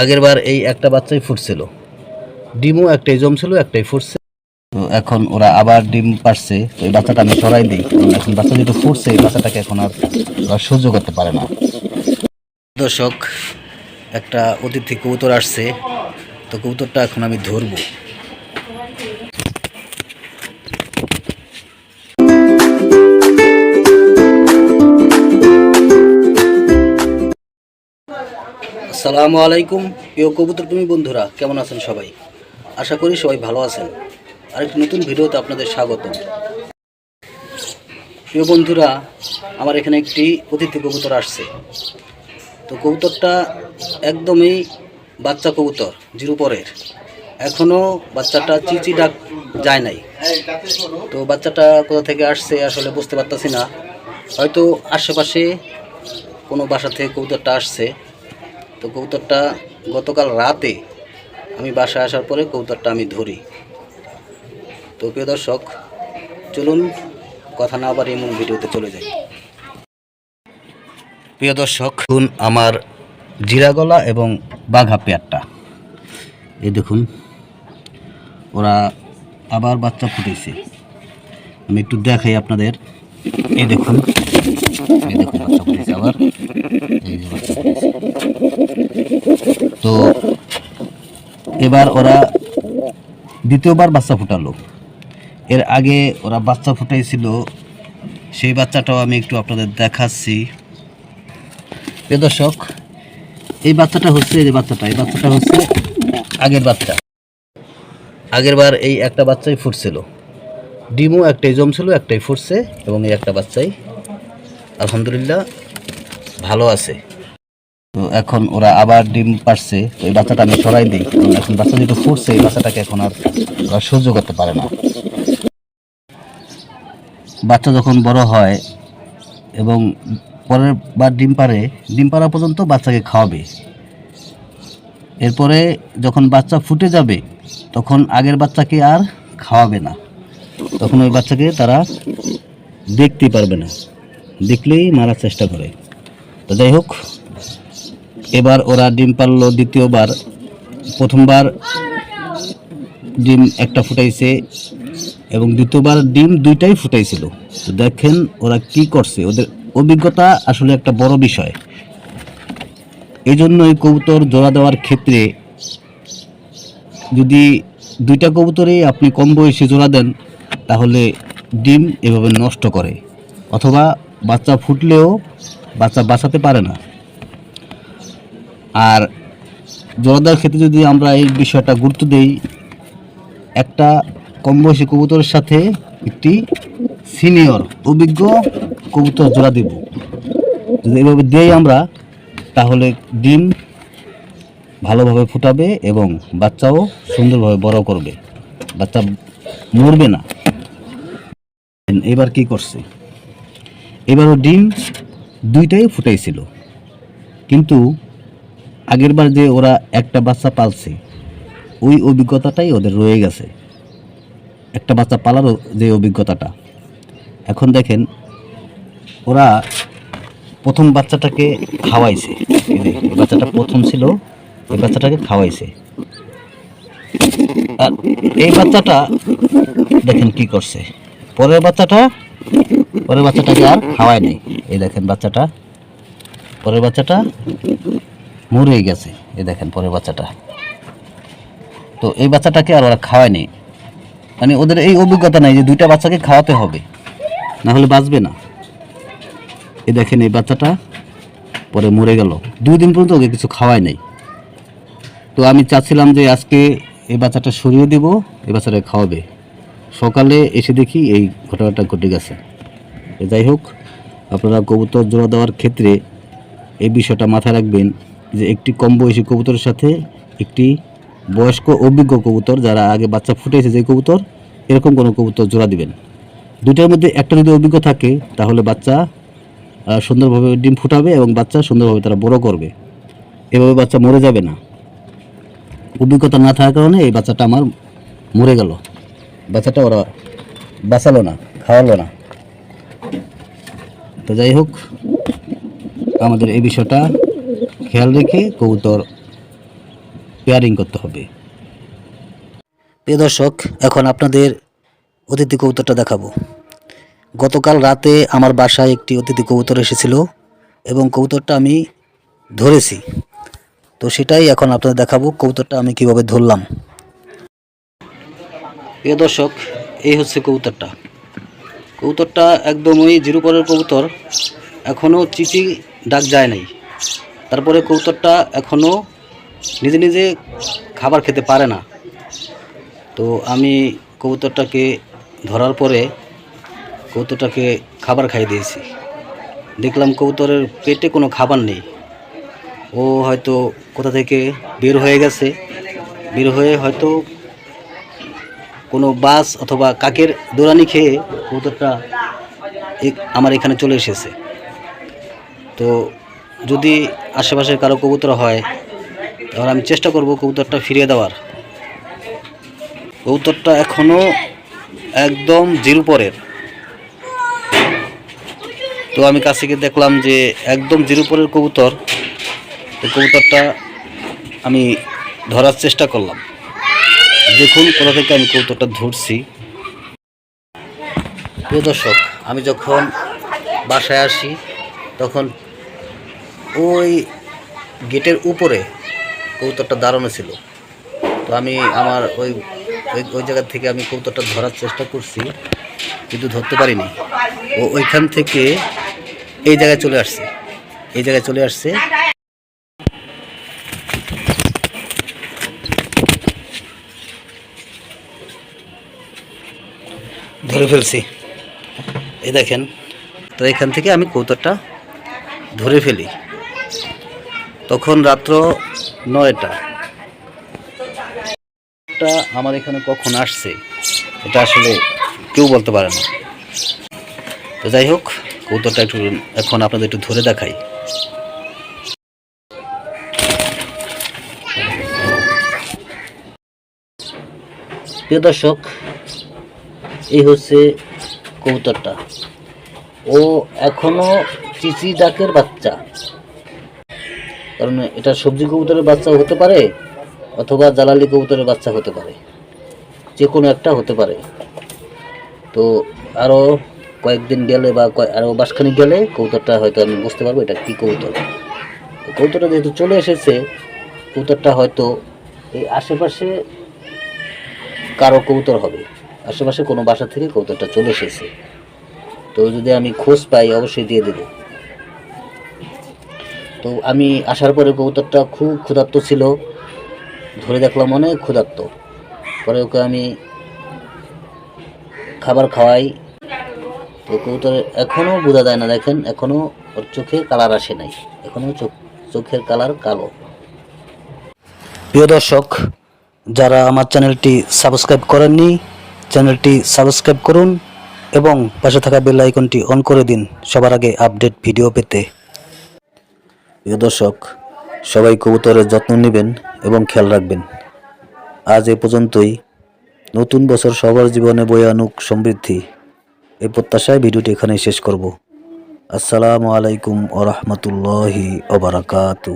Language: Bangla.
আগের বার এই একটা বাচ্চাই ফুটছিল। ডিমও একটাই জমছিল, একটাই ফুটছে। তো এখন ওরা আবার ডিম পারছে তো এই বাচ্চাটা আমি সরাই দিই। এখন বাচ্চা যেহেতু ফুটছে, এই বাচ্চাটাকে এখন আর সহ্য করতে পারে না। দর্শক, একটা অতিথি কবুতর আসছে। তো কবুতরটা এখন আমি ধরবো। আসসালামু আলাইকুম, প্রিয় কবুতর তুমি বন্ধুরা, কেমন আছেন সবাই? আশা করি সবাই ভালো আছেন। আরেকটি নতুন ভিডিওতে আপনাদের স্বাগত। প্রিয় বন্ধুরা, আমার এখানে একটি অতিথি কবুতর আসছে। তো কবুতরটা একদমই বাচ্চা কবুতর, জিরো পরের। এখনও বাচ্চাটা চিচি ডাক যায় নাই। তো বাচ্চাটা কোথা থেকে আসছে আসলে বুঝতে পারতাছি না। হয়তো আশেপাশে কোনো বাসা থেকে কবুতরটা আসছে। তো কবুতরটা গতকাল রাতে আমি বাসায় আসার পরে কবুতরটা আমি ধরি। তো প্রিয় দর্শক, চলুন কথা না আবার এমন ভিডিওতে চলে যাই। প্রিয় দর্শক, দেখুন আমার জিরা গলা এবং বাঘা পেয়ারটা। এই দেখুন, ওরা আবার বাচ্চা ফুটেছে। আমি একটু দেখাই আপনাদের। এই দেখুন তো এবার ওরা দ্বিতীয়বার বাচ্চা ফুটালো। এর আগে ওরা বাচ্চা ফুটাইছিল, সেই বাচ্চাটাও আমি একটু আপনাদের দেখাচ্ছি। প্রিয় দর্শক, এই বাচ্চাটা হচ্ছে, এই বাচ্চাটা এই বাচ্চাটা হচ্ছে আগের বাচ্চা। আগের বার এই একটা বাচ্চাই ফুটছিল। ডিমও একটাই জমছিল, একটাই ফুটছে এবং এই একটা বাচ্চাই আলহামদুলিল্লাহ, ভালো আছে। তো এখন ওরা আবার ডিম পারছে, তো এই বাচ্চাটা আমি সরাই দিই। এখন বাচ্চা যেহেতু ফুটছে, এই বাচ্চাটাকে এখন আর ওরা সহ্য করতে পারে না। বাচ্চা যখন বড় হয় এবং পরের বার ডিম পারে, ডিম পাড়া পর্যন্ত বাচ্চাকে খাওয়াবে। এরপরে যখন বাচ্চা ফুটে যাবে, তখন আগের বাচ্চাকে আর খাওয়াবে না। তখন ওই বাচ্চাকে তারা দেখতেই পারবে না। দেখলেই মারার চেষ্টা করে। তো যাই হোক, এবার ওরা ডিম পারল দ্বিতীয়বার। প্রথমবার ডিম একটা ফুটাইছে এবং দ্বিতীয়বার ডিম দুইটাই ফুটাইছিল। তো দেখেন ওরা কি করছে। ওদের অভিজ্ঞতা আসলে একটা বড় বিষয়। এই জন্য এই কবুতর জোড়া দেওয়ার ক্ষেত্রে যদি দুইটা কবুতরেই আপনি কম বয়সে জোড়া দেন, তাহলে ডিম এভাবে নষ্ট করে। অথবা বাচ্চা ফুটলেও বাচ্চা বাঁচাতে পারে না। আর জোড়া দেওয়ার ক্ষেত্রে যদি আমরা এই বিষয়টা গুরুত্ব দেই, একটা কম বয়সী কবুতরের সাথে একটি সিনিয়র অভিজ্ঞ কবুতর জোড়া দেব। যদি এভাবে দেই আমরা, তাহলে ডিম ভালোভাবে ফুটাবে এবং বাচ্চাও সুন্দরভাবে বড় করবে। বাচ্চা মরবে না। এবার কি করছে? এবারও ডিম দুইটাই ফুটাইছিল। কিন্তু আগেরবার যে ওরা একটা বাচ্চা পালছে, ওই অভিজ্ঞতাটাই ওদের রয়ে গেছে। একটা বাচ্চা পালারও যে অভিজ্ঞতাটা। এখন দেখেন, ওরা প্রথম বাচ্চাটাকে খাওয়াইছে। বাচ্চাটা প্রথম ছিল, এই বাচ্চাটাকে খাওয়াইছে। আর এই বাচ্চাটা দেখেন কি করছে। পরের বাচ্চাটা পরের বাচ্চাটাকে আর? খাওয়ায় নেই। এই দেখেন বাচ্চাটা। পরের বাচ্চাটা মরেই গেছে। এই দেখেন পরের বাচ্চাটা। তো এই বাচ্চাটাকে আর ওরা খাওয়ায়নি মানে ওদের এই অভিজ্ঞতা নাই যে দুইটা বাচ্চাকে খাওয়াতে হবে। না হলে বাঁচবে না। এই দেখেন এই বাচ্চাটা পরে মরে গেল। দুই দিন পর্যন্ত ওকে কিছু খাওয়াই নাই। তো আমি চাচ্ছিলাম যে আজকে এই বাচ্চাটা সরিয়ে দেব, এই বাচ্চাটা খাওয়াবে। সকালে এসে দেখি এই ঘটনাটা ঘটে গেছে। যাই হোক, আপনারা কবুতর জোড়া দেওয়ার ক্ষেত্রে এই বিষয়টা মাথায় রাখবেন যে একটি কম বয়সী কবুতরের সাথে একটি বয়স্ক অভিজ্ঞ কবুতর, যারা আগে বাচ্চা ফুটেছে যে কবুতর, এরকম কোনো কবুতর জোড়া দিবেন। দুইটার মধ্যে একটা যদি অভিজ্ঞ থাকে, তাহলে বাচ্চা সুন্দরভাবে ডিম ফুটাবে এবং বাচ্চা সুন্দরভাবে তারা বড় করবে। এভাবে বাচ্চা মরে যাবে না। অভিজ্ঞতা না থাকার কারণে এই বাচ্চাটা আমার মরে গেল। বাচ্চাটা ওরা বাঁচালো না, খাওয়ালো না। তো যাই হোক, আমাদের এই বিষয়টা খেয়াল রেখে কবুতর পেয়ারিং করতে হবে। প্রিয় দর্শক, এখন আপনাদের অতিথি কবুতরটা দেখাবো। গতকাল রাতে আমার বাসায় একটি অতিথি কবুতর এসেছিল এবং কবুতরটা আমি ধরেছি। তো সেটাই এখন আপনাদের দেখাবো, কবুতরটা আমি কীভাবে ধরলাম। প্রিয় দর্শক, এই হচ্ছে কবুতরটা। কবুতরটা একদমই জিরো পরের কবুতর। এখনও চিচি ডাক যায় নাই। তারপরে কবুতরটা এখনও নিজে নিজে খাবার খেতে পারে না। তো আমি কবুতরটাকে ধরার পরে কবুতরটাকে খাবার খাইয়ে দিয়েছি। দেখলাম কবুতরের পেটে কোনো খাবার নেই। ও হয়তো কোথা থেকে বের হয়ে গেছে। বের হয়ে হয়তো কোনো বাস অথবা কাকের দৌড়ানি খেয়ে কবুতরটা আমার এখানে চলে এসেছে। তো যদি আশেপাশের কারও কবুতর হয়, তাহলে আমি চেষ্টা করব কবুতরটা ফিরিয়ে দেওয়ার। কবুতরটা এখনও একদম জিরো পরের। তো আমি কাছে গিয়ে দেখলাম যে একদম জিরো পরের কবুতর। তো কবুতরটা আমি ধরার চেষ্টা করলাম। দেখুন, কোথা থেকে আমি কবুতরটা ধরছি। প্রিয় দর্শক, আমি যখন বাসায় আসি, তখন ওই গেটের উপরে কবুতরটা দাঁড়ানো ছিল। তো আমি আমার ওই ওই ওই জায়গা থেকে আমি কবুতরটা ধরার চেষ্টা করছি, কিন্তু ধরতে পারিনি। ও ওইখান থেকে এই জায়গায় চলে আসছে। এই জায়গায় চলে আসছে। ধরে ফেলছি। এই দেখেন, তো এখান থেকে আমি কৌতরটা ধরে ফেলি। তখন রাত্র নয়টা। আমার এখানে কখন আসছে, এটা আসলে কেউ বলতে পারে না। তো যাই হোক কৌতরটা একটু এখন আপনাদের একটু ধরে দেখাই। প্রিয় দর্শক এই হচ্ছে কবুতরটা। ও এখনও চিচি ডাকের বাচ্চা। কারণ এটা সবজি কবুতরের বাচ্চা হতে পারে অথবা জালালি কবুতরের বাচ্চা হতে পারে। যে কোনো একটা হতে পারে। তো আরও কয়েকদিন গেলে বা আরও মাসখানিক গেলে কবুতরটা হয়তো আমি বুঝতে পারব এটা কী কবুতর। কবুতরটা যেহেতু চলে এসেছে, কবুতরটা হয়তো এই আশেপাশে কারও কবুতর হবে। আশেপাশে কোনো বাসা থেকে কবুতরটা চলে এসেছে। তো যদি আমি খোঁজ পাই, অবশ্যই দিয়ে দেব। তো আমি আসার পরে কবুতরটা খুব ক্ষুধার্ত ছিল। ধরে দেখলাম অনেক ক্ষুধার্ত। পরে ওকে আমি খাবার খাওয়াই। তো কবুতরের এখনও বোঝা যায় না, দেখেন এখনও ওর চোখে কালার আসে নাই। এখনও চোখ, চোখের কালার কালো। প্রিয় দর্শক, যারা আমার চ্যানেলটি সাবস্ক্রাইব করেননি চ্যানেলটি সাবস্ক্রাইব করুন এবং পাশে থাকা বেল আইকনটি অন করে দিন সবার আগে আপডেট ভিডিও পেতে। প্রিয় দর্শক, সবাই কবুতরের যত্ন নেবেন এবং খেয়াল রাখবেন। আজ এ পর্যন্তই। নতুন বছর সবার জীবনে বয়ে আনুক সমৃদ্ধি। এই প্রত্যাশায় ভিডিওটি এখানেই শেষ করব। আসসালামু আলাইকুম ওরহমতুল্লাহি ওবরাকাতু